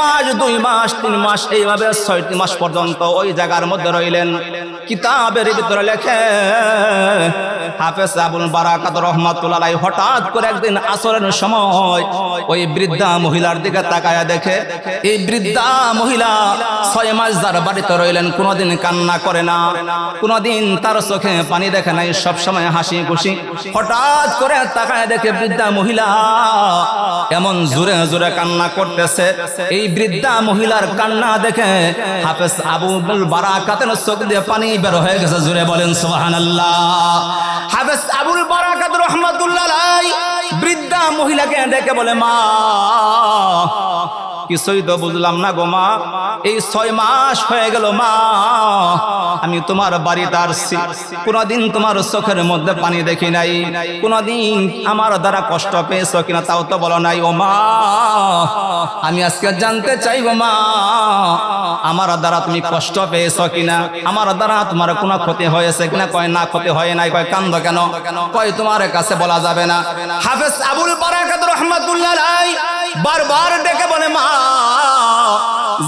মাস, দুই মাস, তিন মাস, এইভাবে ছয়টি মাস পর্যন্ত ওই জায়গার মধ্যে রইলেন। কিতাবের ভিতরে লেখে হাফেজ আবুল বারাকাত রহমাতুল্লাহ হঠাৎ করে একদিন আসরের সময় ওই বৃদ্ধা মহিলার দিকে তাকায়া দেখে, এই বৃদ্ধা মহিলা ছয় মাস যার বাড়িতে রইলেন, কোনোদিন কান্না করে না, কোনোদিন তার চোখে পানি দেখে নাই সব সময় হাসি খুশি হঠাৎ করে তাকায় দেখে বৃদ্ধা মহিলা এমন জোরে জোরে কান্না করতেছে। এই বৃদ্ধা মহিলার কান্না দেখে হাফেজ আবুল বারাকাতের চোখ দিয়ে পানি বের হয়ে গেছে, জোরে বলেন, সুবহানাল্লাহ। হাফেজ আবুল বারাকাত রহমাতুল্লাহ বৃদ্ধা মহিলাকে ডেকে বলে, মা কিছুই তো বুঝলাম না গো মা, এই ছয় মাস হয়ে গেল মা, আমি তোমার বাড়িতে আসছি। কোনদিন তোমার চোখের মধ্যে পানি দেখি নাই, কোনদিন আমার দ্বারা কষ্ট পেয়েছ কিনা তাও তো বলো নাই। ও মা, আমি আজকে জানতে চাই গো মা আমার দ্বারা তুমি কষ্ট পেয়েছ কিনা? আমার দ্বারা তোমার কোনো ক্ষতি হয়েছে কিনা? কয়, না, ক্ষতি হয় নাই। কয়, কান্দ কেন? কয়, তোমার কাছে বলা যাবে না। হাফেজ আবুল বারাকাত রহমাতুল্লাহ বারবার ডেকে বলে, মা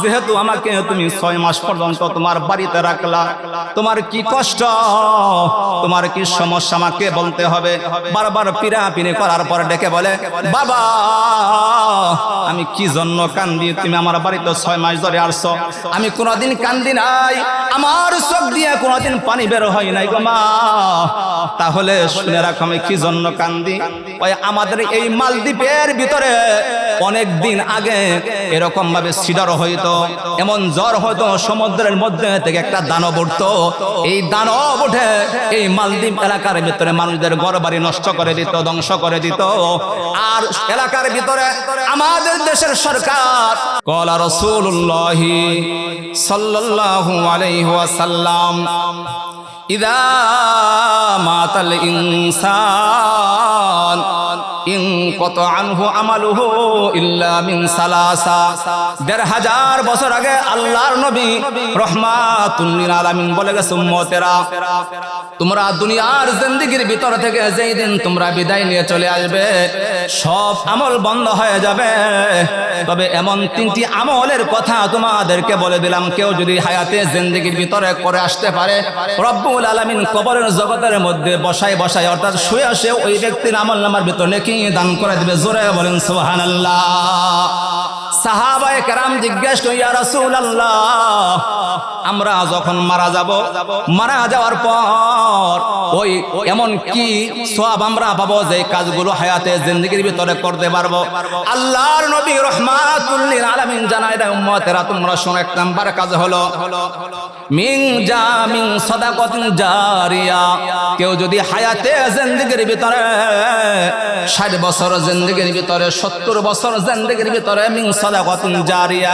যেহেতু আমাকে তুমি ছয় মাস পর্যন্ত তোমার বাড়িতে রাখলা, তোমার কি কষ্ট? তোমার কি সমস্যা আমাকে বলতে হবে? বারবার পিরা পিনে করার পর ডেকে বলে, বাবা, আমি কি জন্য কান্দি? তুমি আমার বাড়িতে ছয় মাস ধরে আসছো। আমি কোনোদিন কান্দি নাই। আমার চোখ দিয়ে কোনোদিন পানি বের হয় নাই গো মা। তাহলে শুনে রাখো আমি কি জন্য কান্দি? ওই আমাদের এই মালদ্বীপের ভিতরে অনেক দিন আগে এরকম ভাবে সিডার হইতো, এমন জ্বর হয়তো সমুদ্রের মধ্যে থেকে একটা দানব উঠতো। এই দানব উঠে এই মালদ্বীপ এলাকার ভিতরে মানুষদের ঘর নষ্ট করে দিত, ধ্বংস করে দিত। আর এলাকার ভিতরে আমাদের দেশের সরকার, কলা রসুল্লাহি সাল্লাল্লাহু আলাইহি ওয়াসাল্লাম, ইদা মাতাল ইনসান তোমরা দুনিয়ার ভিতর থেকে যেই দিন তোমরা বিদায় নিয়ে চলে আসবে, সব আমল বন্ধ হয়ে যাবে। তবে এমন তিনটি আমলের কথা তোমাদেরকে বলে দিলাম, কেউ যদি হায়াতে জিন্দেগির ভিতরে করে আসতে পারে, রব্বুল আলামিন কবরের জগতের মধ্যে বসায় বসায়, অর্থাৎ শুয়ে আসে ওই ব্যক্তির আমল নামার ভিতর নেকি দান করে দেবে। জোরে বলেন সুবহানাল্লাহ। সাহাবায়ে কেরাম জিজ্ঞেস করি, ইয়া রাসূলুল্লাহ, আমরা যখন মারা যাব, মারা যাওয়ার পর ওই এমন কি সব আমরা পাবো যে কাজগুলো হায়াতে জিন্দগির ভিতরে করতে পারব? আল্লাহর নবী রহমাতুল্লিল আলামিন জানায় দেয় উম্মতেরা, তোমরা শোনো, এক নাম্বার কাজ হলো মিং জা মিং সাদাকাতিন জারিয়া, কেউ যদি হায়াতে জিন্দগির ভিতরে ষাট বছর জিন্দগির ভিতরে, সত্তর বছর জিন্দগির ভিতরে মিং জারিয়া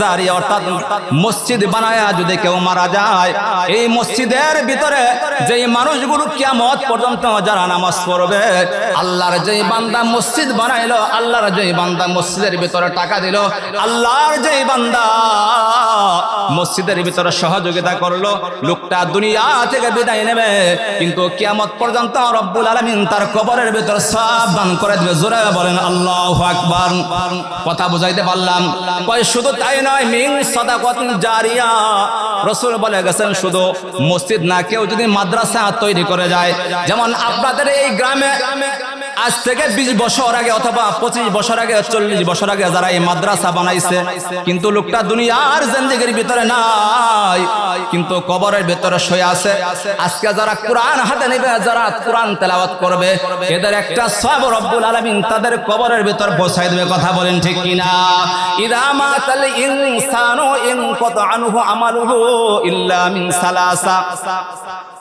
জারিয়া, অর্থাৎ মসজিদ বানায়া যদি কেউ মারা যায়, এই মসজিদের ভিতরে মানুষগুলো কিয়ামত পর্যন্ত যারা নামাজ পড়বে, আল্লাহর যেই বান্দা মসজিদ বানাইলো, আল্লাহর যেই বান্দা মসজিদের ভিতরে টাকা দিল, আল্লাহর যেই বান্দা মসজিদের ভিতরে সহযোগিতা করল, লোকটা দুনিয়া থেকে বিদায় নেবে, কিন্তু কিয়ামত পর্যন্ত রব্বুল আলামিন তার কবরের ভিতরে সব দান করে দিবে। জোরে বলেন, আল্লাহু আকবার। কথা বুঝাইতে পারলাম। শুধু তাই নয়, মিং সাদাকাতুন জারিয়া। রসুল বলে গেছেন, শুধু মসজিদ না, কেউ যদি মাদ্রাসা তৈরি করে যায়। যেমন আপনাদের এই গ্রামে আজ থেকে বিশ বছর আগে অথবা পঁচিশ বছর আগে, চল্লিশ বছর আগে যারা এই মাদ্রাসা বানাইছে, কিন্তু লোকটা দুনিয়ার জিন্দিগির ভিতরে নাই, কিন্তু কবরের ভিতরে শুয়ে আছে। আজকে যারা কোরআন হাতে নেবে, যারা কোরআন তেলাওয়াত করবে, এদের একটা সব রব্বুল আলামিন তাদের কবরের ভিতর পৌঁছাই দেবে। কথা বলেন ঠিক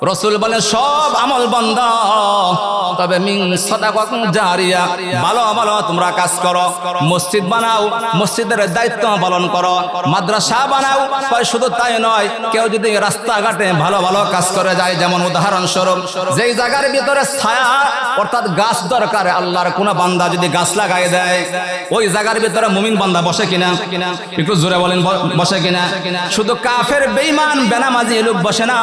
রসুল বলে, সব আমল বন্ধ। তবে মিং সদাকত জারিয়া। ভালো ভালো তোমরা কাজ করো। মসজিদ বানাও, মসজিদের দায়িত্ব পালন করো। মাদ্রাসা বানাও শুধু তাই নয়, কেউ যদি রাস্তাঘাটে ভালো ভালো কাজ করে যায়, যেমন উদাহরণস্বরূপ, যেই জায়গার ভিতরে ছায়া, অর্থাৎ গাছ দরকার, আল্লাহর কোন বান্দা যদি গাছ লাগাই দেয়, ওই জায়গার ভিতরে মুমিন বান্দা, বসে কিনা? একটু জোরে বলেন বসে কিনা? শুধু কাফের বেইমান বেনামাজি লোক বসে না।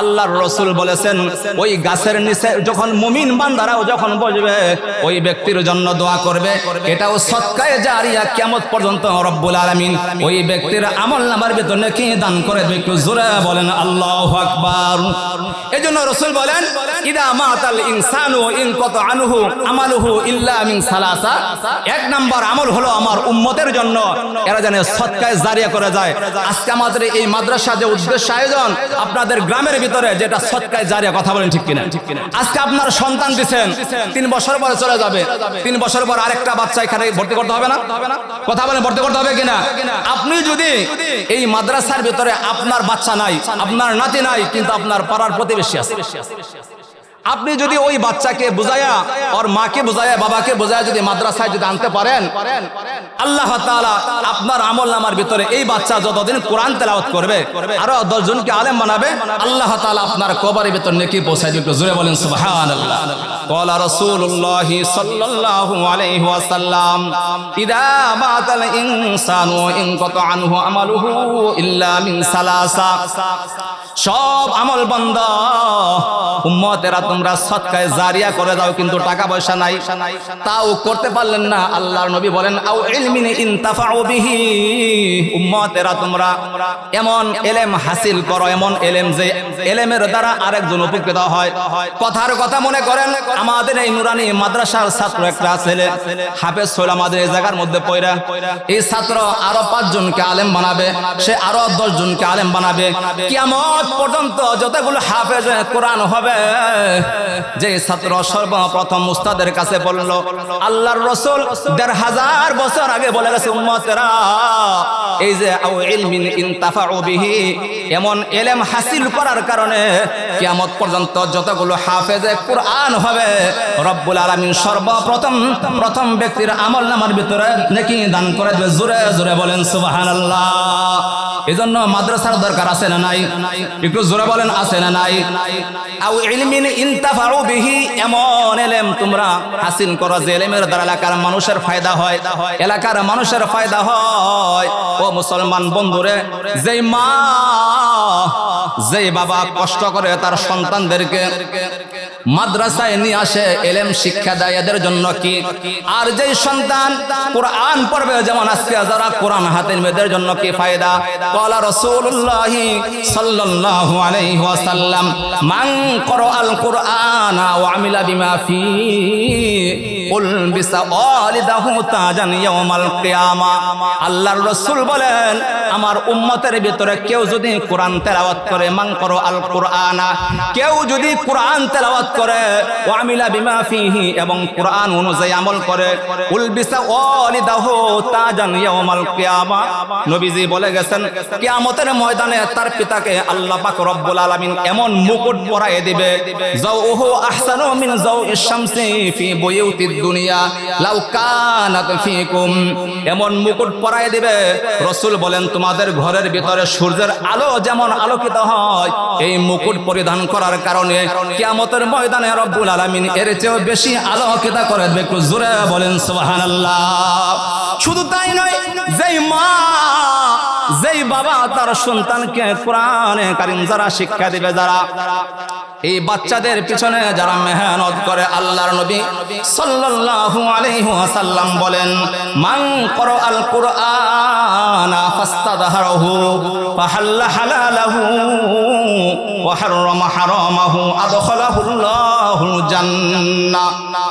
আল্লাহর রসুল বলেছেন, ওই গাছের নিচে যখন মুমিন বান্দারা বানাও যখন বসবে, ওই ব্যক্তির জন্য দোয়া করবে। এটাও সৎকায় জারিয়া কেমত পর্যন্ত রব্বুল আলামিন ওই ব্যক্তির আমল নামার ভিতরে কি দান করে একটু জোরে বলেন, আল্লাহু আকবার। এই জন্য রসুল বলেন আপনাদের গ্রামের ভিতরে যেটা সৎকায় জারিয়া কথা বলেন ঠিক কিনা? আজকে আপনার সন্তান দিচ্ছেন তিন বছর পরে চলে যাবে। তিন বছর পর আরেকটা বাচ্চা এখানে ভর্তি করতে হবে না? কথা বলেন, ভর্তি করতে হবে কিনা? আপনি যদি এই মাদ্রাসার ভিতরে আপনার বাচ্চা নাই, আপনার নাতি নাই, কিন্তু আপনার পাড়ার প্রতিবেশী আছে। আপনি যদি ওই বাচ্চাকে বুঝায়া ওর মাকে বুঝায়া বাবাকে বুঝায়া যদি মাদ্রাসায় যদি আনতে পারেন আল্লাহ তাআলা আপনার আমল নামার ভিতরে এই বাচ্চা যতদিন কোরআন তেলাওয়াত করবে আরো দশ জনকে আলেম বানাবে আল্লাহ তাআলা আপনার কবরের ভিতর নেকি পৌঁছায় দিবে জোরে বলেন সুবহানাল্লাহ قال رسول الله صلى الله عليه وسلم إذا مات الإنسان انقطع عنه عمله إلا من ثلاثة সব আমল বন্ধ উম্মতেরা তোমরা সৎকায় জারিয়া করে দাও, কিন্তু টাকা পয়সা নাই। তাও করতে পারলেন না। আল্লাহর নবী বলেন আও ইলমিন ইনতাফাউ বিহি। উম্মতেরা তোমরা এমন এলেম হাসিল করো, এমন এলেম যে এলেমের দ্বারা আরেকজন উপকৃত হয়। কথার কথা মনে করেন, আমাদের এই নুরানি মাদ্রাসার ছাত্র একটা ছেলে, হাফেজ ছিল আমাদের এই জায়গার মধ্যে পয়রা এই ছাত্র আরও পাঁচজনকে আলেম বানাবে, সে আরও দশ জনকে আলেম বানাবে। কিয়ামত পর্যন্ত যতগুলো হাফেজ কোরআন হবে যে ছাত্র সর্বপ্রথম উস্তাদের কাছে বলল, আল্লাহর রসুল দেড় হাজার বছর আগে বলে গেছে, উম্মতেরা, এই যে বিহি, এমন এলেম হাসিল করার কারণে কিয়ামত পর্যন্ত যতগুলো হাফেজে কোরআন হবে, রব্বুল আলামিন সর্বপ্রথম, প্রথম ব্যক্তির আমল নামার ভিতরে নাকি দান করে দেবে। জোরে জোরে বলেন, সুবহানাল্লাহ। এজন্য মাদ্রাসার দরকার আছে না নাই? একটু জোরে বলেন, আছে না নাই? আও ইলমিন করো যে দ্বারা এলাকার মানুষের ফায়দা হয়। এলাকার মানুষের ফায়দা হয়। মা বাবা কষ্ট করে তার সন্তানদেরকে মাদ্রাসায় নিয়ে আসে এলেম শিক্ষা দেয়, এদের জন্য কি? আর যেই সন্তান কোরআন পড়বে, যেমন আজকে যারা কোরআন হাতে মেয়েদের জন্য কি ফায়দা? কলা রসুল্লাহ সাল্লাল্লাহু আলাইহি ওয়াসাল্লাম করো আল কোরআন ওয়া আমিলা বিমা ফি আল্লাহর রাসূল বলেন, আমার উম্মতের ভিতরে কেউ যদি কোরআন তেলাওয়াত করে, মান করো আল কোরআনা কেউ যদি কোরআন তেলাওয়াত করে ওয়ামিলা বিমা ফিহি এবং কোরআন অনুযায়ী আমল করে নবীজি বলে গেছেন ময়দানে তার পিতাকে আল্লাহ পাক রব্বুল আলামিন এমন মুকুট পরায়ে দিবে, যাওহু আহসানু মিন যাওইশ শামসি ফি বুয়ুতিদ দুনিয়া, লাউ কানাত ফিকুম। এমন মুকুট পরায়ে দিবে। রাসূল বলেন, তোমাদের ঘরের ভিতরে সূর্যের আলো যেমন আলোকিত হয়, এই মুকুট পরিধান করার কারণে কিয়ামতের ময়দানে রব্বুল আলামিন এর চেয়েও বেশি আলোকিত করে দেবে। একটু জোরে বলেন, সুবহানাল্লাহ। শুধু তাই নয়, যেই মা যেই বাবা তার সন্তানকে কোরআনে কারিম যারা শিক্ষা দিবে যারা, এই বাচ্চাদের পিছনে যারা মেহনত করে আল্লাহর নবী সাল্লাল্লাহু আলাইহি ওয়াসাল্লাম বলেন, মান কর আল কুরআন ফাস্তাদহারহু ফাহাল্লা হালালাহু ওয়া হাররামা হারামাহু আদখালাহুল্লাহুল জান্নাহ।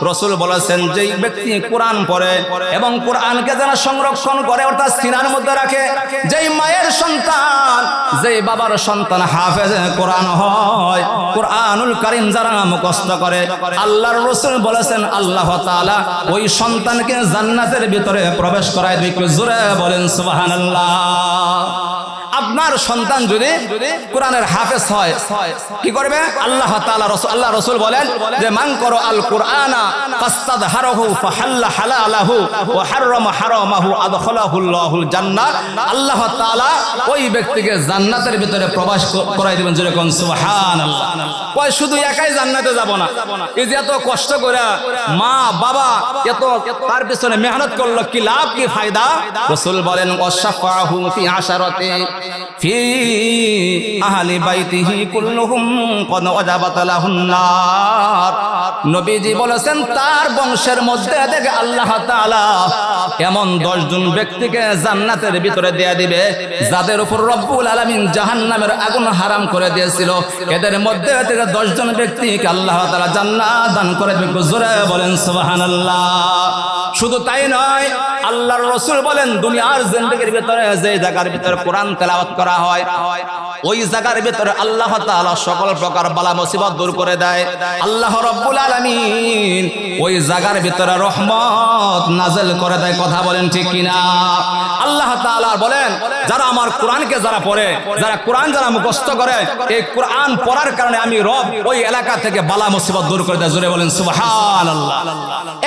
রাসূল বলেছেন, যেই ব্যক্তি কোরআন পড়ে এবং কোরআনকে যারা সংরক্ষণ করে, অর্থাৎ সিনার মধ্যে রাখে, যেই মায়ের সন্তান, যেই বাবার সন্তান হাফেজ কোরআন হয়, কোরআনুল কারীম যারা মুখস্থ করে, আল্লাহর রাসূল বলেছেন, আল্লাহ তাআলা ওই সন্তানকে জান্নাতের ভিতরে প্রবেশ করায় দিবে জোরে বলেন সুবহানাল্লাহ। আপনার সন্তান যদি কোরআনের হাফেজ হয়, কি করবে? আল্লাহ তাআলা রাসূল, আল্লাহ রাসূল বলেন যে, মান করো আল জান্নাহ আল্লাহ তাআলা ওই ব্যক্তিকে জান্নাতের ভিতরে করাই কয়, শুধু একাই জান্নাতে যাব না। কষ্ট করে মা, বাবা তার পিছনে মেহনত করল, কি লাভ, কি ফায়দা? রাসূল বলেন ফি আহলি বাইতিহি কুল্লুহুম কদ বলেছেন, তার বংশের মধ্যে থেকে আল্লাহ তাআলা এমন দশজন ব্যক্তিকে জান্নাতের ভিতরে দেয়া দিবে, যাদের উপর রব্বুল আলামিন জাহান্নামের আগুন হারাম করে দিয়েছিল। এদের মধ্যে থেকে দশজন ব্যক্তিকে আল্লাহ তাআলা জান্নাত দান করে দিবে। জোরে বলেন, সুবহানাল্লাহ। শুধু তাই নয়, আল্লাহর রসুল বলেন, দুনিয়ার জিন্দগির ভিতরে যে জায়গার ভিতরে কোরআন তেলাওয়াত করা হয়, ওই জায়গার ভিতরে আল্লাহ তাআলা সকল প্রকার বালা মুসিবত দূর করে দেয়। আল্লাহ রব্বুল আলামিন ওই জায়গার ভিতরে রহমত নাজেল করে দেয়, কথা বলেন ঠিক কিনা? আল্লাহ তাআলা বলেন, যারা আমার কোরআনকে যারা পড়ে, যারা কোরআন যারা মুখস্থ করে, এই কোরআন পড়ার কারণে আমি রব ওই এলাকা থেকে বালা মুসিবত দূর করে দেয়। জোরে বলেন, সুবহানাল্লাহ।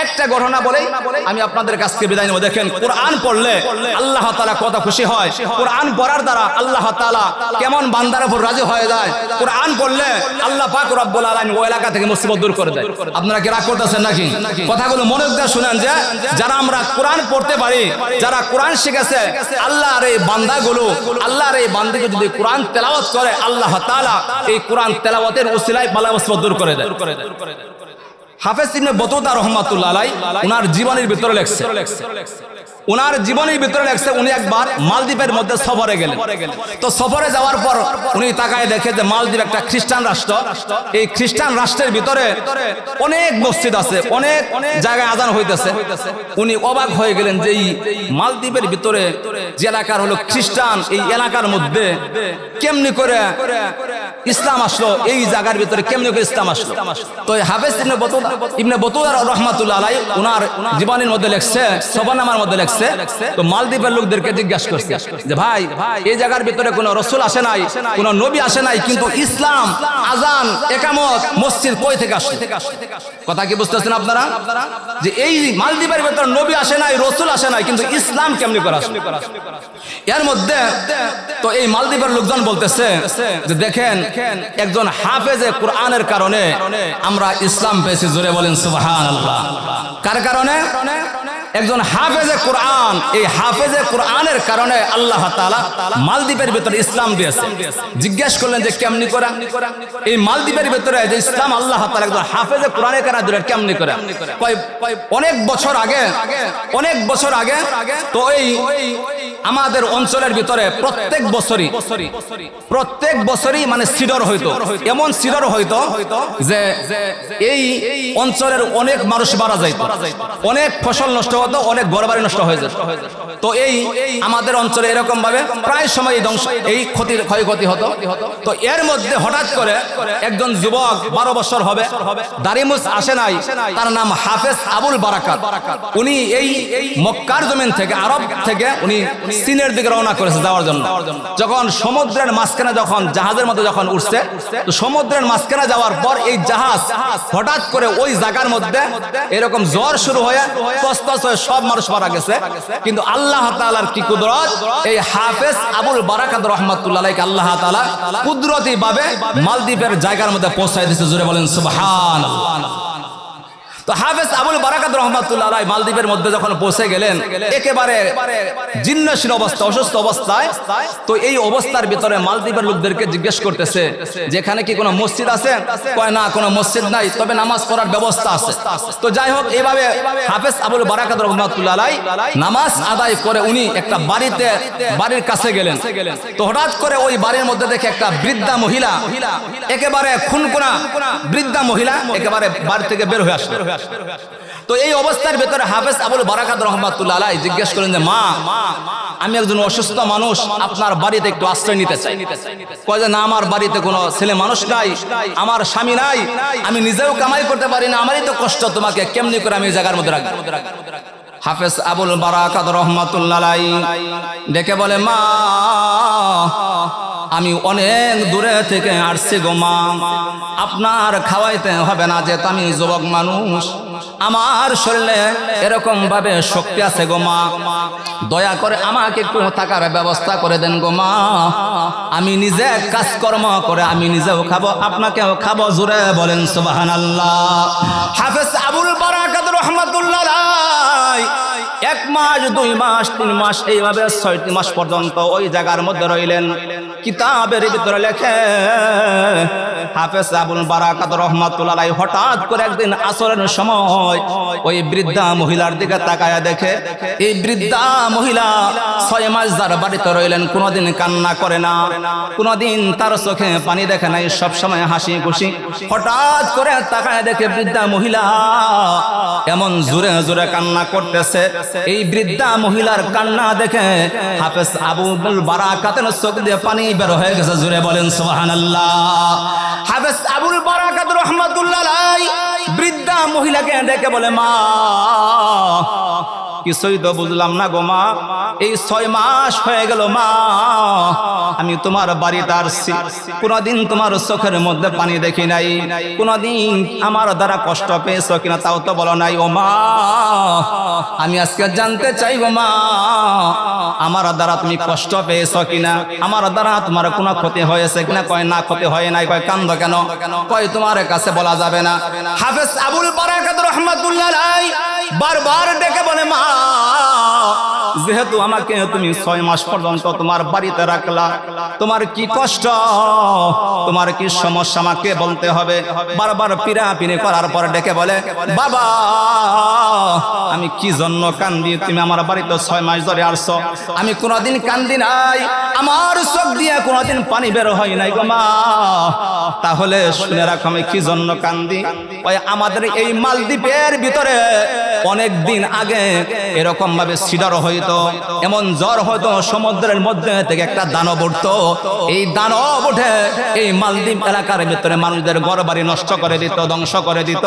একটা ঘটনা বলেই আমি আপনাদের কাছ থেকে বিদায় নেব। দেখেন, কোরআন পড়লে আল্লাহ তাআলা কত খুশি হয়। কোরআন পড়ার দ্বারা আল্লাহ তাআলা কেমন বান্দার উপর রাজি হয়ে যায়। কোরআন পড়লে আল্লাহ পাক রব্বুল আলামিন ওই এলাকা থেকে মুসিবত দূর করে দেয়। আপনারা কি রাগ করতেছেন নাকি? কথাগুলো মনে দিয়ে শুনেন যে, যারা আমরা কোরআন পড়তে পারি, যারা কোরআন শিখেছে, আল্লাহর এই বান্দাগুলো, আল্লাহর এই বান্দিকে যদি কোরআন তেলাওয়াত করে, আল্লাহ তাআলা এই কোরআন তেলাওয়াতের উসিলায় বালা মুসিবত দূর করে দেয়। হাফেজ ইবনে বতুতা রহমাতুল্লাহ আলাই ওনার জীবনের ভিতরে লেখছে। ওনার জীবনের ভিতরে লেখছে, উনি একবার মালদ্বীপের মধ্যে সফরে গেলেন। তো সফরে যাওয়ার পর উনি তাকায় দেখে যে মালদ্বীপ একটা খ্রিস্টান রাষ্ট্র। এই খ্রিস্টান রাষ্ট্রের ভিতরে অনেক মসজিদ আছে, অনেক জায়গায় আজান হইতেছে। উনি অবাক হয়ে গেলেন যে এই মালদ্বীপের ভিতরে যে এলাকার হলো খ্রিস্টান, এই এলাকার মধ্যে কেমনি করে ইসলাম আসলো, এই জায়গার ভিতরে কেমনি করে ইসলাম আসলো? তো হাফেজ ইবনে বতুদা ইবনে বতুদা রহমাতুল্লাহ আলাই, উনার জীবনের মধ্যে লেখছে সবানামার মধ্যে লেখছে, তো মালদ্বীপের লোকদেরকে জিজ্ঞাসা করছে যে, ভাই, এই জায়গার ভিতরে কোনো রসুল আসে নাই, কোনো নবী আসে নাই, কিন্তু ইসলাম, আজান, একামত, মসজিদ কই থেকে আসে কথা কি বুঝতেছেন আপনারা? যে এই মালদ্বীপের ভিতরে নবী আসে নাই, রসুল আসে নাই, কিন্তু ইসলাম কেমনি করে আসে এর মধ্যে, তো এই মালদ্বীপের লোকজন বলতেছে যে, দেখেন একজন হাফেজে কোরআনের কারণে আমরা ইসলাম পেয়েছি, জোরে বলেন সুবহান আল্লাহ কার কারণে? একজন হাফেজে কোরআন, এই হাফেজে কোরআনের কারণে আল্লাহ তাআলা মালদ্বীপের ভিতরে ইসলাম দিয়েছে। জিজ্ঞেস করলেন যে কেমনি করে? এই মালদ্বীপের ভিতরে যে ইসলাম আল্লাহ তাআলা একজন হাফেজে কোরআনের কারণে দিলেন, কেমনি করে? অনেক বছর আগে, অনেক বছর আগে, তো এই আমাদের অঞ্চলের ভিতরে প্রত্যেক বছরই প্রত্যেক বছরই মানে সিডর হইতো। এমন সিডর হইতো যে এই অঞ্চলের অনেক মানুষ মারা যাইত। অনেক ফসল নষ্ট হতো, অনেক ঘরবাড়ি নষ্ট হয়ে যেত। তো এই আমাদের অঞ্চলে এরকম ভাবে প্রায় সময় এই ধ্বংস, এই ক্ষতির ক্ষয়ক্ষতি হতো। তো এর মধ্যে হঠাৎ করে একজন যুবক বারো বছর হবে দারিমুস আসে নাই, তার নাম হাফেজ আবুল বারাকাত। উনি এই মক্কার জমিন থেকে, আরব থেকে উনি চীনের দিকে রওনা করেছে যাওয়ার জন্য। যখন সমুদ্রের মাঝখানে যখন জাহাজের মধ্যে যখন উঠছে, তো সমুদ্রের মাঝখানে যাওয়ার পর এই জাহাজ হঠাৎ করে ওই জায়গার মধ্যে এরকম জ্বর শুরু হয়ে তস্তস হয়ে সব মানুষ মারা গেছে। কিন্তু আল্লাহ তাআলার কি কুদরত? এই হাফেজ আবুল বারাকাত রহমাতুল্লাহ আল্লাহ তাআলা কুদরতি ভাবে মালদ্বীপের জায়গার মধ্যে পৌঁছায় দিয়েছে জুড়ে বলেন, সুবহানাল্লাহ। তো হাফেজ আবুল বারাকাত রহমাতুল্লাহ আলাই মালদ্বীপের মধ্যে যখন পৌঁছে গেলেন, একেবারে জিন্নশীল অবস্থা, অসুস্থ অবস্থায়, তো এই অবস্থার ভিতরে মালদ্বীপের লোকদেরকে জিজ্ঞেস করতেছে, যেখানে কি কোনো মসজিদ আছে? কয়, না, কোনো মসজিদ নাই, তবে নামাজ পড়ার ব্যবস্থা আছে। তো যাই হোক, এইভাবে হাফেজ আবুল বারাকাত রহমাতুল্লাহ আলাই নামাজ আদায় করে উনি একটা বাড়িতে, বাড়ির কাছে গেলেন। তো হঠাৎ করে ওই বাড়ির মধ্যে দেখে একটা বৃদ্ধা মহিলা, একেবারে খুনকুনা বৃদ্ধা মহিলা, একেবারে বাড়ি থেকে বের হয়ে আসলো। তো এই অবস্থার ভেতরে হাফেজ আবুল বারাকাত রহমাতুল্লাহ আলাই জিজ্ঞেস করেন যে, মা, আমি একজন অসুস্থ মানুষ, আপনার বাড়িতে একটু আশ্রয় নিতে চাই। কয় যে, না, আমার বাড়িতে কোনো ছেলে মানুষ নাই, আমার স্বামী নাই, আমি নিজেও কামাই করতে পারি না, আমারই তো কষ্ট, তোমাকে কেমনি করে আমি জায়গার মধ্যে রাখব? হাফেজ আবুল বারাকাত রহমাতুল্লাহ ডেকে বলে, মা আমি অনেক দূরে থেকে আসছি গো মা। আপনার খাওয়াইতে হবে না, যে আমি যুবক মানুষ। আমার শরীরে এরকম ভাবে শক্তি আছে গো মা। দয়া করে আমাকে একটু থাকার ব্যবস্থা করে দেন গো মা। আমি নিজে কাজকর্ম করে আমি নিজেও খাব, আপনাকেও খাব জুড়ে বলেন সুবাহান আল্লাহ হাফেজ আবুল রহমতুল্লাহ এক মাস, দুই মাস, তিন মাস, এইভাবে ছয়টি মাস পর্যন্ত ওই জায়গার মধ্যে রইলেন। কিতাবের ভিতরে লেখে, হাফেজ আবুল বারাকাত রহমাতুল্লাহ হঠাৎ করে একদিন আসরের সময় ওই বৃদ্ধা মহিলার দিকে তাকায়া দেখে, এই বৃদ্ধা মহিলা ছয় মাস যার বাড়িতে রইলেন, কোনোদিন কান্না করে না, কোনোদিন তার চোখে পানি দেখে নাই সব সময় হাসি খুশি। হঠাৎ করে তাকায় দেখে বৃদ্ধা মহিলা এমন জোরে জোরে কান্না করতেছে এই বৃদ্ধা মহিলার কান্না দেখে হাফেজ আবুল বারাকাতের চোখ দিয়ে পানি বের হয়ে গেছে। জুড়ে বলেন, সুবহানাল্লাহ। হাফেজ আবুল বারাকাত রহমাতুল্লাহ বৃদ্ধা মহিলাকে ডেকে বলে, মা কিছুই তো বুঝলাম না গো মা? এই ছয় মাস হয়ে গেল মা। আমি তোমার বাড়িতে আসছি কোনদিন তোমার চোখের মধ্যে পানি দেখি নাই। কোনদিন আমার দ্বারা কষ্ট পেয়েছ কিনা তাও তো বলো নাই, ও মা। আমি আজকে জানতে চাই গো মা, আমার দ্বারা তুমি কষ্ট পেয়েছ কিনা? আমার দ্বারা তোমার কোনো ক্ষতি হয়েছে কিনা? কয়, না, ক্ষতি হয় নাই। কয়, কান্দ কেন? কয়, তোমার কাছে বলা যাবে না। হাফেজ আবুল বারাকাত রহমাতুল্লাহ বারবার ডেকে বলে মা যেহেতু আমাকে তুমি ছয় মাস পর্যন্ত তোমার বাড়িতে রাখলা, তোমার কি কষ্ট? তোমার কি সমস্যা আমাকে বলতে হবে? বারবার পিরা পিনে করার পর ডেকে বলে, বাবা, আমি কি জন্য কান্দি? তুমি আমার বাড়িতে ছয় মাস ধরে আসছো। আমি কোনোদিন কান্দি নাই। আমার চোখ দিয়ে কোনোদিন পানি বের হয় নাই গো মা। তাহলে শুনে রাখো আমি কি জন্য কান্দি? ওই আমাদের এই মালদ্বীপের ভিতরে অনেক দিন আগে এরকম ভাবে সিডার হইতো এমন জ্বর হয়তো সমুদ্রের মধ্যে থেকে একটা দানব উঠতো। এই দানব উঠে এই মালদ্বীপ এলাকার ভিতরে মানুষদের ঘর বাড়ি নষ্ট করে দিত, ধ্বংস করে দিত।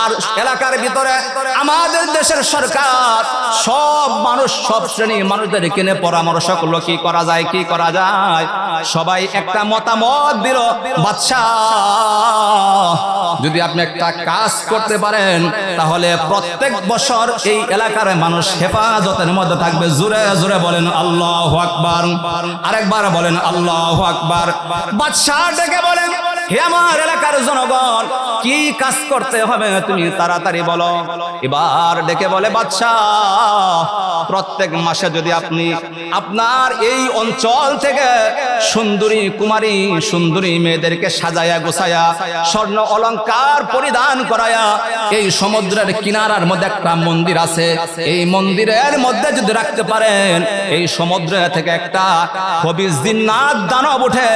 আর এলাকার ভিতরে আমাদের দেশের সরকার সব মানুষ, সব শ্রেণির মানুষদের কিনে পরামর্শ করল কি করা যায়, কি করা যায়? সবাই একটা মতামত দিল বাচ্চা যদি আপনি একটা কাজ করতে পারেন, তাহলে প্রত্যেক বছর এই এলাকার মানুষ হেফাজতের মধ্যে থাকবে জোরে জোরে বলেন আল্লাহ আকবার। আরেকবার বলেন আল্লাহ আকবার। বাদশাহ ডেকে বলেন হে আমার এলাকার জনগণ, কি কাজ করতে হবে তুমি তাড়াতাড়ি বলো। এবার ডেকে বলে, বাদশাহ, প্রত্যেক মাসে যদি আপনি আপনার এই অঞ্চল থেকে সুন্দরী কুমারী, সুন্দরী মেয়েদেরকে সাজায়া, গোছায়া, স্বর্ণ অলংকার পরিধান করায়া, এই সমুদ্রের কিনারার মধ্যে একটা মন্দির আছে। এই মন্দিরের মধ্যে যদি রাখতে পারেন, এই সমুদ্র থেকে একটা হবিজ জিন্নাত দানব উঠে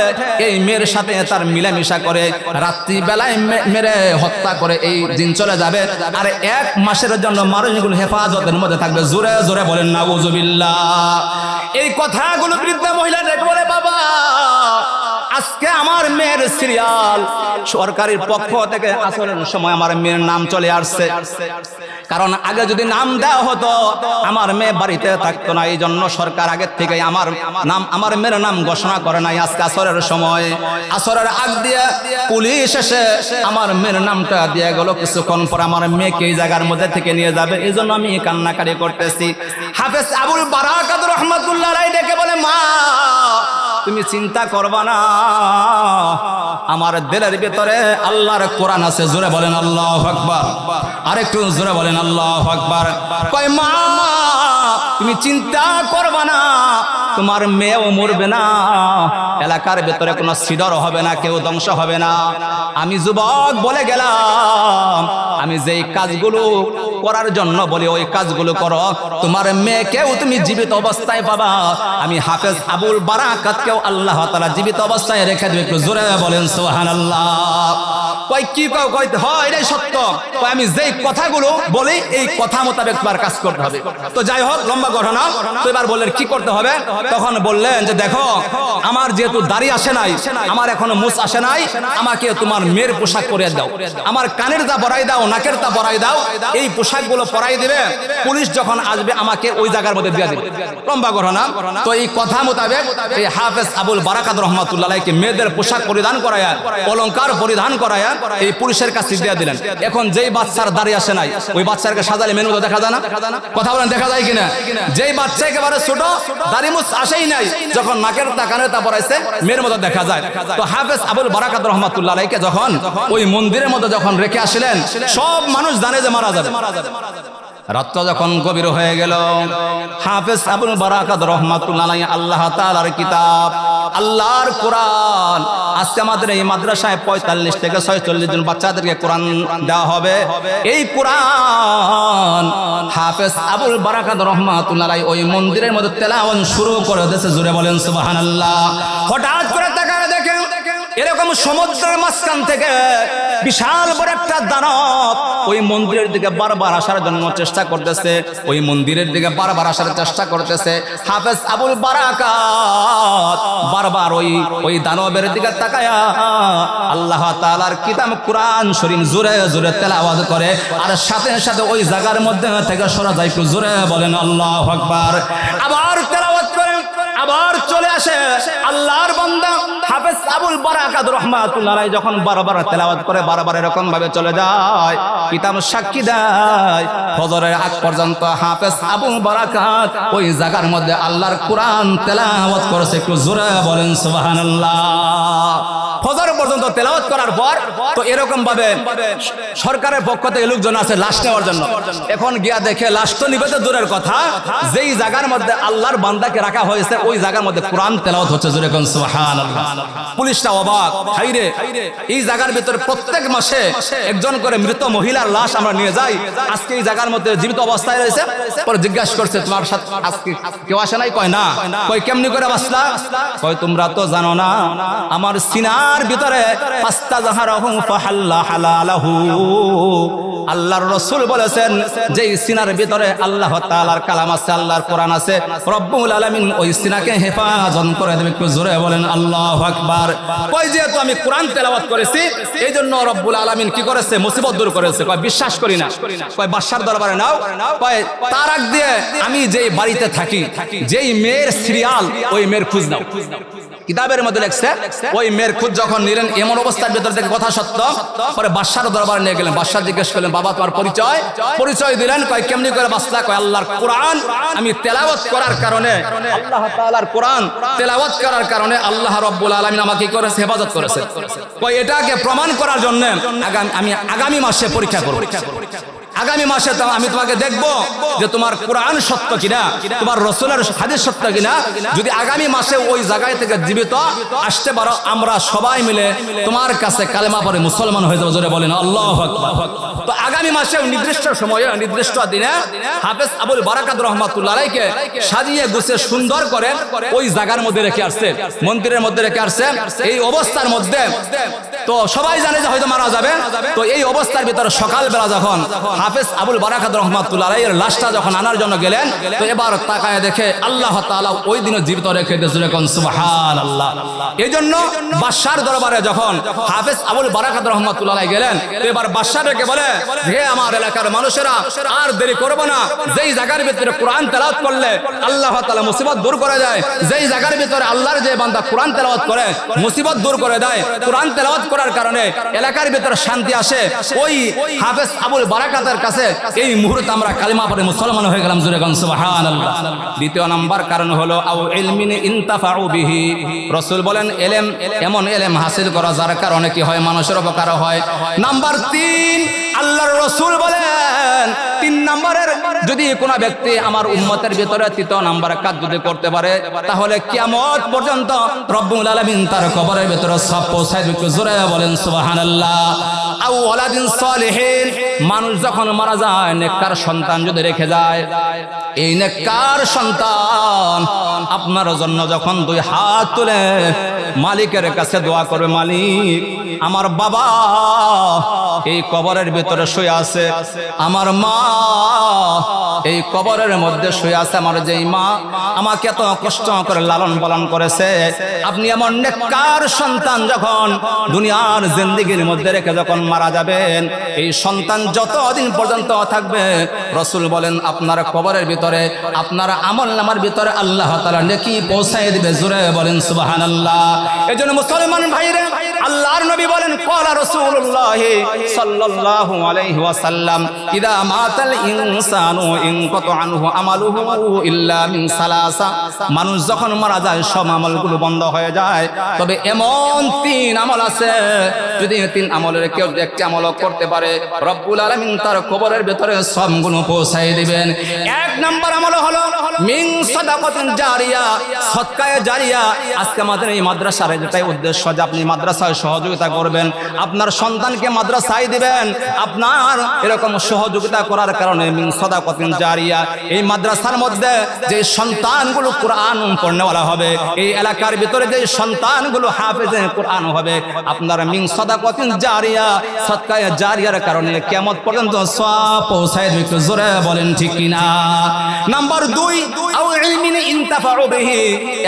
এই মেয়ের সাথে তার মিলামিশা করে রাত্রি বেলায় মেরে হত্যা করে এই দিন চলে যাবে। আর এক মাসের জন্য মানুষগুলো হেফাজতের মধ্যে থাকবে। জোরে জোরে বলেন না এই কথাগুলো বৃদ্ধা মহিলা দেখে বলে, বাবা আজকে আমার মেয়ের সিরিয়াল সরকারের পক্ষ থেকে আসরের সময় আমার মেয়ের নাম চলে আসছে। কারণ আগে যদি নাম দেওয়া হতো, আমার মেয়ে বাড়িতে থাকতো না এই জন্য সরকার আগের থেকে আমার নাম, আমার মেয়ের নাম ঘোষণা করে নাই আজকে আসরের সময়। আসরের আগ দিয়ে পুলিশ এসে আমার মেয়ের নামটা দিয়ে গেল কিছুক্ষণ পর আমার মেয়েকে এই জায়গার মধ্যে থেকে নিয়ে যাবে। এই জন্য আমি কান্নাকারি করতেছি। হাফেজ আবুল বারাকাত রহমতুল্লাহ ডেকে বলে, মা তুমি চিন্তা করবা না। আমার দিলের ভিতরে আল্লাহর কোরআন আছে, জোরে বলেন আল্লাহ আকবার। আরেকটু জোরে বলেন আল্লাহ আকবার। কয়, মা, তুমি চিন্তা করবা না। তোমার মেয়েও মরবে না। এলাকার ভেতরে কোনো সিডর হবে না, কেউ ধ্বংস হবে না। আমি যুবক বলে গেলাম, আমি যেই কাজগুলো করার জন্য বলি, ওই কাজগুলো করো। তোমার মেয়েকেও তুমি জীবিত অবস্থায় পাবা। আমি হাফেজ আবুল বারাকাতকেও আল্লাহ তালা জীবিত অবস্থায় রেখে দেবে। একটু জোরে বলেন সোহান আল্লাহ কয়, কি কও কয়, হয়, এটাই সত্য। আমি যেই কথাগুলো বলি, এই কথা মোতাবেক তোমার কাজ করতে হবে। তো যাই হোক, লম্বা ঘটনা। তো এবার বললেন, কি করতে হবে? তখন বললেন যে, দেখো, আমার যেহেতু দাড়ি আসে নাই, আমার এখনও মুস আসে নাই, আমাকে তোমার মেয়ের পোশাক পরিয়ে দাও। আমার কানের বড়াই দাও, নাকের দাও, এই পরাই দিবে, পুলিশ যখন আসবে, আমাকে ওই জায়গার মধ্যে দিয়ে লম্বা ঘটনা। তো এই কথা মোতাবেক এই হাফেজ আবুল বারাকাত মেয়েদের পোশাক পরিধান করায়া, অলংকার পরিধান করায়া এই পুলিশের কাছে দিয়ে দিলেন। এখন যেই বাচ্চার দাঁড়িয়ে আসে নাই ওই বাচ্চাকে সাজালে মেনু দেখা যায় না? কথা বলেন দেখা যায় কিনা? যেই বাচ্চা একেবারে ছোট দাড়িমুস আসেই নাই যখন নাকের তা কানের তা পড়াইছে মেয়ের মতো দেখা যায়। তো হাফেজ আবুল বারাকাত রহমাতুল্লাহ আলাইকে যখন ওই মন্দিরের মধ্যে যখন রেখে আসলেন সব মানুষ জানে যে মারা যাবে। রাত্র যখন গভীর হয়ে গেল হাফেজ আবুল বারাকাত রহমাতুল্লাহ আল্লাহ তাআলার কিতাব আল্লাহর কোরআন। আজকে আমাদের এই মাদ্রাসায় পঁয়তাল্লিশ থেকে ছয়চল্লিশ জন বাচ্চাদেরকে কোরআন দেওয়া হবে। এই কোরআন হাফেজ আবুল বারাকাত রহমাতুল্লাহ ওই মন্দিরের মধ্যে তেলাওয়ান শুরু করে দিয়েছে। জুড়ে বলেন সুবহানাল্লাহ। হঠাৎ করে এরকম সমুদ্রের মাঝখান থেকে বিশাল বড় একটা দানব ওই মন্দিরের দিকে বারবার আসার জন্য চেষ্টা করতেছে, ওই মন্দিরের দিকে বারবার আসার চেষ্টা করতেছে। হাফেজ আবুল বারাকাত বারবার ওই ওই দানবের দিকে তাকায়া আল্লাহ তাআলার কিতাব কোরআন শরীফ জোরে জোরে তেলাওয়াত করে আর সাথে সাথে ওই জায়গার মধ্যে থেকে সরা যায়, একটু জোরে বলেন আল্লাহু আকবার। আবার আবার চলে আসে। আল্লাহর বান্দা হাফেজ আবুল বারাকাত রহমাতুল্লাহ যখন বারবার তেলাওয়াত করে, বারবার এরকম ভাবে চলে যায়, কিতাব সাক্ষী দেয়, ফজরের আগ পর্যন্ত হাফেজ আবুল বারাকাত ওই জায়গার মধ্যে আল্লাহর কোরআন তেলাওয়াত করেছে, একটু জোরে বলেন, সুবহানাল্লাহ। ফজর পর্যন্ত তেলাওয়াত করার পর, তো এরকম ভাবে সরকারের পক্ষ থেকে লোকজন আছে লাশ নেওয়ার জন্য। এখন গিয়া দেখে, লাশ তো নিবে দূরের কথা, যেই জায়গার মধ্যে আল্লাহর বান্দাকে রাখা হয়েছে, ওই জায়গার মধ্যে কোরআন তেলাওয়াত হচ্ছে, জোরে কোন সুবহানাল্লাহ। পুলিশটা অবাক, হাইরে, এই জায়গার ভিতরে প্রত্যেক মাসে একজন করে মৃত মহিলার লাশ আমরা নিয়ে যাই, আজকে এই জায়গার মধ্যে জীবিত অবস্থায় রয়েছে, পরে জিজ্ঞাসা করছে, তোমার সাথে আজকে কেউ আসে নাই? কয়, না। কয়, কেমনি করে বাসলা কয়, তোমরা তো জানো না, আমার সিনার ভিতরে পাস্তা জাহারাহু ফাহাল্লা হালালাহু। আল্লাহর রসুল বলেছেন যে সিনার ভিতরে আল্লাহ তাআলার কালাম আছে, আল্লাহর কোরআন আছে, রব্বুল আলামিন ওই সিনাকে হেফাজত করে দেবে। একটু জোরে বলেন, আল্লাহ আকবার। কই যেহেতু আমি কোরআন তেলাওয়াত করেছি এই জন্য রব্বুল আলামিন কি করেছে? মুসিবত দূর করেছে। কয়, বিশ্বাস করি না। কয়, বাদশার দরবারে নাও। কয়, তার আগ দিয়ে আমি যেই বাড়িতে থাকি, যেই মেয়ের সিরিয়াল, ওই মেয়ের খুঁজ নাও। কিতাবের মধ্যে লেখছে, ওই মেয়ের খুঁজ যখন নিলেন, এমন অবস্থার ভেতর থেকে কথা সত্য, পরে বাদশার দরবারে নিয়ে গেলেন। বাদশাহ জিজ্ঞেস করলেন, বাবা, তোমার পরিচয়? পরিচয় দিলেন, কয়, কেমনি করে বাসলা কয়, আল্লাহর কোরআন, আমি তেলাওয়াত করার কারণে, আল্লাহ তাআলার কোরআন তেলাওয়াত করার কারণে আল্লাহ রাব্বুল আলামিন আমাকে কি করেছে? হেফাজত করেছে। কয়, এটাকে প্রমাণ করার জন্য আগামী, আমি আগামী মাসে পরীক্ষা করব। আগামী মাসে তো আমি তোমাকে দেখব যে তোমার কোরআন সত্য কিনা, তোমার রসুলের হাদিস সত্য কিনা। যদি আগামী মাসে ওই জায়গায় থেকে জীবিত আসতে পারো, আমরা সবাই মিলে তোমার কাছে কালেমা পরে মুসলমান হয়ে যাব। জোরে বলেন, আল্লাহ তো আগামী মাসে নির্দিষ্ট সময়ে, নির্দিষ্ট দিনে হাফেজ আবুল বারাকাত রহমাতুল্লাহ আলাইকে সাজিয়ে গুছিয়ে সুন্দর করে ওই জায়গার মধ্যে রেখে আসছে, মন্দিরের মধ্যে রেখে আসছে। এই অবস্থার মধ্যে, তো সবাই জানে যে হয়তো মারা যাবে। তো এই অবস্থার ভিতরে সকালবেলা যখন হাফেজ আবুল বারাকাত রহমাতুল্লাহ আলাইয়ের লাশটা যখন আনার জন্য গেলেন, তো এবার তাকায় দেখে আল্লাহ তাআলা ওই দিনও জীবিত রেখে দিয়েছিল এখন সুবহানাল্লাহ। এই জন্য বাদশার দরবারে যখন হাফেজ আবুল বারাকাত রহমাতুল্লাহ গেলেন, তো এবার ডেকে বলে, হে আমার এলাকার মানুষেরা, আর দেরি করব না। যেই জায়গার ভিতরে কোরআন তেলাওয়াত করলে আল্লাহ তাআলা মুসিবত দূর করে দেয়। যেই জায়গার ভিতরে আল্লাহর যে বান্দা কোরআন তেলাওয়াত করে, মুসিবত দূর করে দেয়। কোরআন তেলাওয়াত করার কারণে এলাকার ভিতরে শান্তি আসে। ওই হাফেজ আবুল বারাকাতের কাছে এই মুহূর্তে আমরা কালিমা পড়ে মুসলমান হয়ে গেলাম, জুরে গান, সুবহানাল্লাহ। দ্বিতীয় নাম্বার কারণ হলো, আও ইলমিন ইনতাফাউ বিহি। রাসূল বলেন, এলেম, এমন এলেম হাসিল করা যার কারণে কি হয়, মানুষের উপকার হয়? নাম্বার তিন, আল্লাহর রসুল বলেন তিন নম্বরের, যদি কোনো ব্যক্তি আমার উম্মতের ভিতরে তৃতীয় নাম্বার কাজ যদি করতে পারে, তাহলে কিয়ামত পর্যন্ত রব্বুল আলামিন তার কবরের ভিতরে সব পৌঁছায় জোরে বলেন, সুবহানাল্লাহ। মানুষ যখন মারা যায়, নেককার সন্তান যদি রেখে যায়, এই নেককার সন্তান আপনার জন্য যখন দুই হাত তুলে মালিকের কাছে দোয়া করবে, মালিক, আমার বাবা এই কবরের ভিতরে শুয়ে আছে, আমার মা এই কবরের মধ্যে শুয়ে আছে, আমার যেই মা আমাকে এত কষ্ট করে লালন পালন করেছে। আপনি আমার নেককার সন্তান যখন দুনিয়ার জিন্দিগির মধ্যে রেখে যখন মারা যাবেন, এই সন্তান যতদিন পর্যন্ত থাকবে, রসুল বলেন, আপনার কবরের ভিতরে, আপনার আমল নামার ভিতরে আল্লাহ তালা নেকি পৌঁছাই দিবে জুড়ে বলেন সুবাহান আল্লাহ এই জন্য মুসলমান ভাইরে আল্লাহর নবী বলেন রাসূলুল্লাহ সাল্লাল্লাহু আলাইহি ওয়াসাল্লাম, ইদা মাতাল ইনসানু ইনকাতা আনহু আমালুহু ইল্লা মিন সালাসা। মানুষ যখন মারা যায়, সব আমলগুলো বন্ধ হয়ে যায়। তবে এমন তিন আমল আছে, যদি তিন আমলের কেউ একটি আমল করতে পারে, রব্বুল আলামিন তার কবরের ভেতরে সবগুলো পৌঁছায় দিবেন। এক নম্বর আমল হলো, মিন সাদাকাতিন জারিয়া সদকায়ে জারিয়া। আজকে আমাদের এই মাদ্রাসার যেটাই উদ্দেশ্য যে আপনি মাদ্রাসায় সহযোগিতা করবেন। আপনার সন্তানকে মাদ্রাসায় দিবেন। আপনার এরকম সহযোগিতা করার কারণে মিন সাদাকাতিন জারিয়া, এই মাদ্রাসার মধ্যে যে সন্তানগুলো কোরআন পড়নেওয়ালা হবে, এই এলাকার ভিতরে যে সন্তানগুলো হাফেজে কোরআন হবে, আপনার মিন সাদাকাতিন জারিয়া সদকায়ে জারিয়ার কারণে কিয়ামত পর্যন্ত সওয়াব পৌঁছায় একটু জোরে বলেন ঠিক কিনা? নাম্বার দুই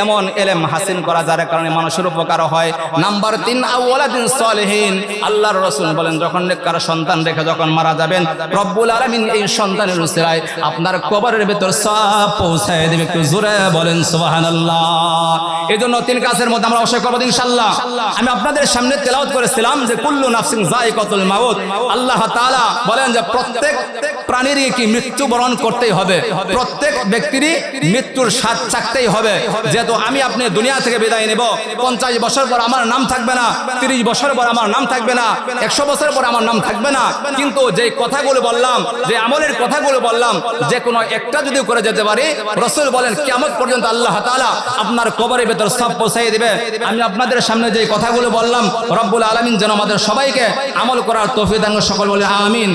এমন এলেম হাসিল করা যার কারণে মানুষের উপকার হয়। নাম্বার তিন আও ওয়ালাদিন সলিহিন। আল্লাহর রাসূল বলেন, যখন নেককার সন্তান রেখে যখন মারা যাবেন, রব্বুল আলামিন এই সন্তানের উসিলায় আপনার কবরের ভিতর সব পৌঁছায় দেবে। একটু জোরে বলেন, সুবহানাল্লাহ। এই জন্য তিন কাজের মধ্যে আমরা অবশ্যই করব ইনশাআল্লাহ। আমি আপনাদের সামনে তেলাওয়াত করেছিলাম যে, কুল্লু নাফসিন যায়কাতুল মাউত। আল্লাহ তাআলা বলেন যে, প্রত্যেক প্রাণীরই কি মৃত্যুবরণ করতেই হবে। প্রত্যেক ব্যক্তিরই মৃত্যুর স্বাদ চাকতেই হবে। যেহেতু আমি আপনি দুনিয়া থেকে বিদায় নেব পঞ্চাশ বছর পর আমার নাম থাকবে না, তিরিশ বছর পর আমার নাম থাকবে না, একশো বছর পর আমার নাম থাকবে না। কিন্তু যে কথাগুলো বললাম, যে আমলের কথাগুলো বললাম, যে কোনো একটা যদি করে যেতে পারি, রসুল বলেন কেমন পর্যন্ত আল্লাহ তাআলা আপনার কবরের ভেতর সব পৌঁছাই দেবে। আমি আপনাদের সামনে যে কথাগুলো বললাম, রব্বুল আলমিন যেন আমাদের সবাইকে আমল করার দান সকল বলে, আমিন।